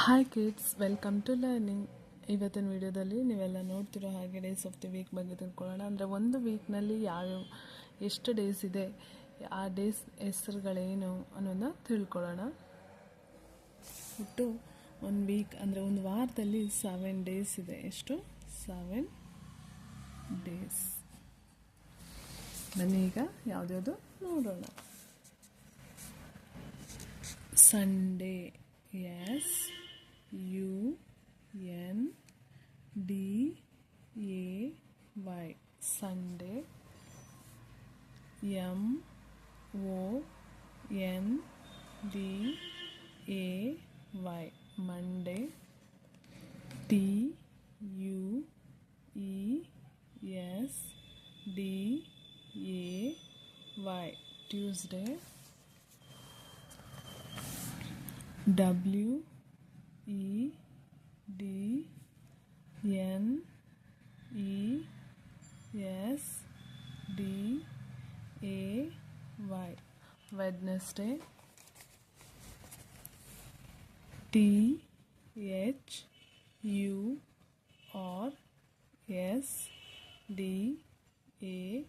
Hi kids welcome to learning ಇವತ್ತಿನ ವಿಡಿಯೋದಲ್ಲಿ ನೀವೆಲ್ಲ ನೋಡ್ತಿರೋ ಹಾಗೆ ಡೇಸ್ ಆಫ್ ದಿ ವೀಕ್ ಬಗ್ಗೆ ತಿಳ್ಕೊಳ್ಳೋಣ. ಅಂದರೆ ಒಂದು ವೀಕ್ನಲ್ಲಿ ಯಾವ ಎಷ್ಟು ಡೇಸ್ ಇದೆ, ಆ ಡೇಸ್ ಹೆಸರುಗಳೇನು ಅನ್ನೋದನ್ನ ತಿಳ್ಕೊಳ್ಳೋಣ. ಒಟ್ಟು ಒಂದು ವೀಕ್ ಅಂದರೆ ಒಂದು ವಾರದಲ್ಲಿ ಸೆವೆನ್ ಡೇಸ್ ಇದೆ. ಎಷ್ಟು? ಸೆವೆನ್ ಡೇಸ್ ಬನ್ನಿ ಈಗ ಯಾವುದ್ಯಾವುದು ನೋಡೋಣ. Sunday S U N D A Y. Sunday. M O N D A Y. Monday. T U E S D A Y. Tuesday. W E D N E S D A Y. Wednesday. T H U R S D A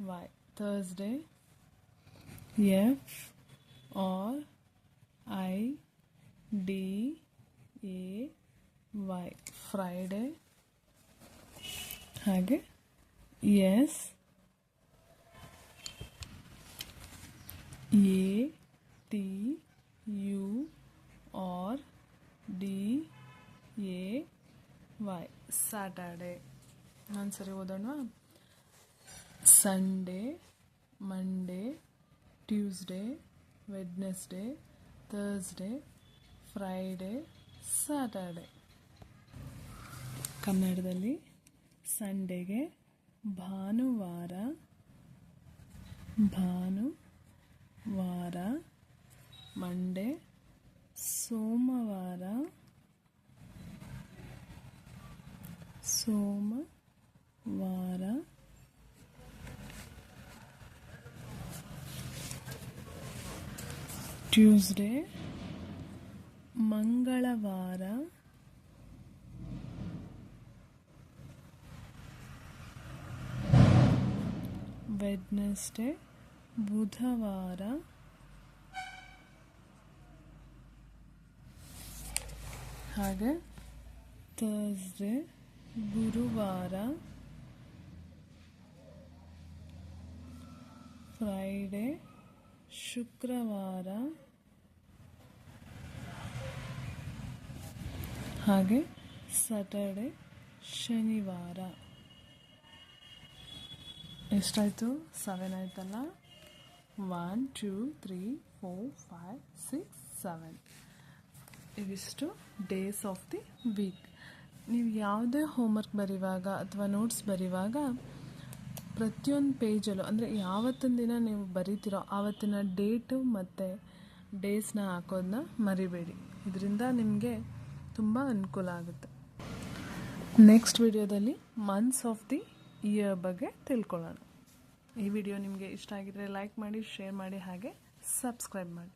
Y. Thursday. F R I D A Y Friday ಹಾಗೆ S A T U R D A Y Saturday ನಾನು ಸರಿ ಓದೋಣ Sunday Monday Tuesday Wednesday Thursday Friday Saturday ಕನ್ನಡದಲ್ಲಿ ಸಂಡೇಗೆ ಭಾನುವಾರ ಭಾನುವಾರ Monday ಸೋಮವಾರ ಸೋಮವಾರ ಟ್ಯೂಸ್ಡೇ ಮಂಗಳವಾರ. ವೆಡ್ನೆಸ್ಡೇ ಬುಧವಾರ. ಹಾಗೆ ಥರ್ಸ್ಡೇ ಗುರುವಾರ. ಫ್ರೈಡೇ ಶುಕ್ರವಾರ. ಹಾಗೆ ಸ್ಯಾಟರ್ಡೇ ಶನಿವಾರ. ಎಷ್ಟಾಯಿತು? ಸೆವೆನ್ ಆಯ್ತಲ್ಲ? One two three four five six seven ಇವಿಷ್ಟು ಡೇಸ್ ಆಫ್ ದಿ ವೀಕ್ ನೀವು ಯಾವುದೇ ಹೋಮ್ವರ್ಕ್ ಬರೆಯುವಾಗ ಅಥವಾ ನೋಟ್ಸ್ ಬರೆಯುವಾಗ ಪ್ರತಿಯೊಂದು ಪೇಜಲ್ಲೂ ಅಂದರೆ ಯಾವತ್ತಿನ ದಿನ ನೀವು ಬರೀತಿರೋ ಆವತ್ತಿನ ಡೇಟು ಮತ್ತು ಡೇಸ್ನ ಹಾಕೋದನ್ನ ಮರಿಬೇಡಿ. ಇದರಿಂದ ನಿಮಗೆ ತುಂಬ ಅನುಕೂಲ ಆಗುತ್ತೆ. ನೆಕ್ಸ್ಟ್ ವಿಡಿಯೋದಲ್ಲಿ ಮಂತ್ಸ್ ಆಫ್ ದಿ ಇಯರ್ ಬಗ್ಗೆ ತಿಳ್ಕೊಳ್ಳೋಣ. ಈ ವಿಡಿಯೋ ನಿಮಗೆ ಇಷ್ಟ ಆಗಿದ್ರೆ ಲೈಕ್ ಮಾಡಿ ಶೇರ್ ಮಾಡಿ, ಹಾಗೆ ಸಬ್ಸ್ಕ್ರೈಬ್ ಮಾಡಿ.